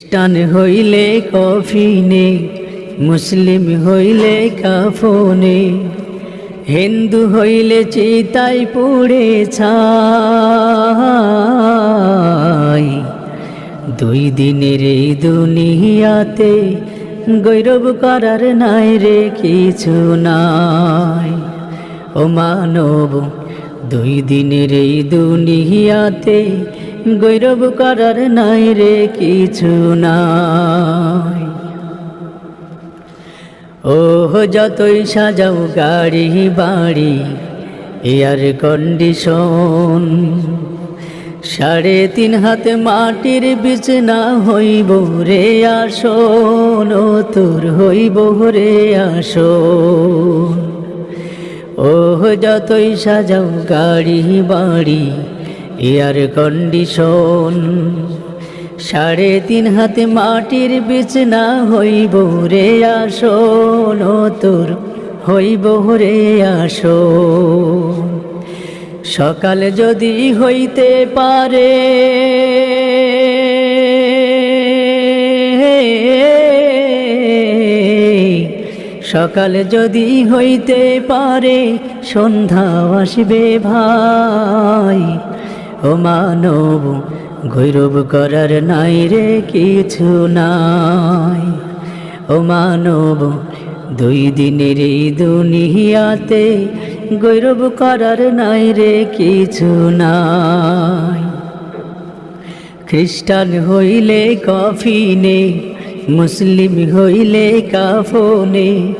খ্রিস্টান হইলে কফিনে, মুসলিম হইলে কাফনে, হিন্দু হইলে চিতাই পুড়ে ছাই। দুই দিনের দুনিয়াতে গৌরব করার নাই রে কিছু নাই। ও মানব, দুই দিনের দুনিয়াতে গৌরব করার নাই রে কিছু নাই। ও যতই সাজাও গাড়ি, বাড়ি, এয়ার কন্ডিশন, সাড়ে তিন হাতে মাটির বিছনা হইব রে আসন তোর হইব রে আসন। ও যতই সাজাও গাড়ি, বাড়ি এয়ার কন্ডিশন, সাড়ে তিন হাতে মাটির বিছনা হইব রে আসন তোর হইব রে আসন সকাল যদি হইতে পারে, সকাল যদি হইতে পারে, সন্ধ্যা আসবে ভাই। ও মানব, গৈরব করার নাই রে কিছু নাই। ও মানব, দুই দিনের দুনিয়াতে গৈরব করার নাই রে কিছু নাই। খ্রিস্টান হইলে কফি কফিনে, মুসলিম হইলে কাফনে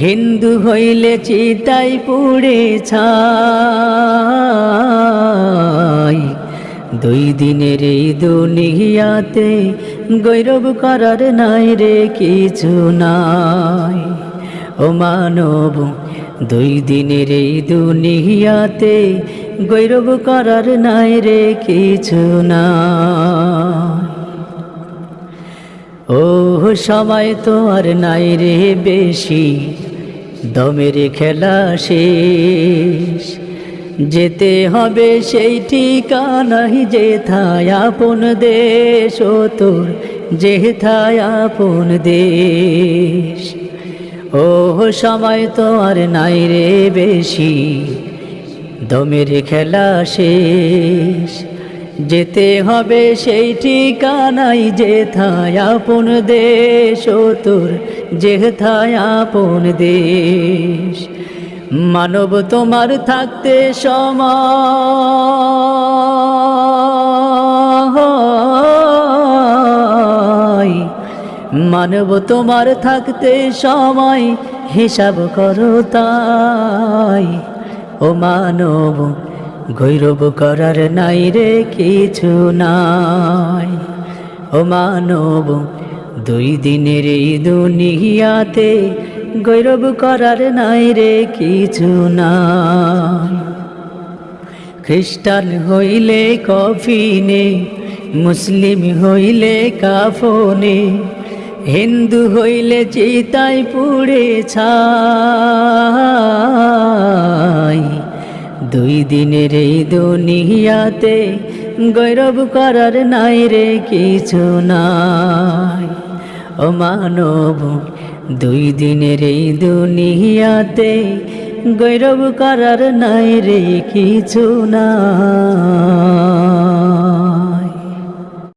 হিন্দু হইলে চিতাই পুড়ে দুই দিনের এই দুনিয়াতে গৌরব করার নাই রে কিছু নাই। ও মানব, দুই দিনের এই দুনিয়াতে গৌরব করার নাই রে কিছু না ও সময় তো আর নাই রে বেশি। দমের খেলা শেষ। যেতে হবে সেই ঠিকানাই যেথায় আপন দেশ ও তোর যেথায় আপন দেশ। ও সময় তো আর নাই রে বেশি। দমের খেলা শেষ। যেতে হবে সেই ঠিকানাই যেথায় আপন দেশ ও তোর যেথায় আপন দেশ। মানব তোমার থাকতে সময়। মানব তোমার থাকতে সময়, হিসাব করো তাই। ও মানব গৈরব করার নাই রে কিছু নাই। ও মানব, দুই দিনের এই দুনিয়াতে গৈরব করার নাই রে কিছু নাই। খ্রিস্টান হইলে কফিনে, মুসলিম হইলে কাফনে, হিন্দু হইলে চিতাই পুড়ে ছাই। দুই দিনের এই দুনিয়াতে গৌরব করার নাই রে কিছু নাই। ও মানব, দুই দিনের এই দুনিয়াতে গৌরব করার নাই রে কিছু না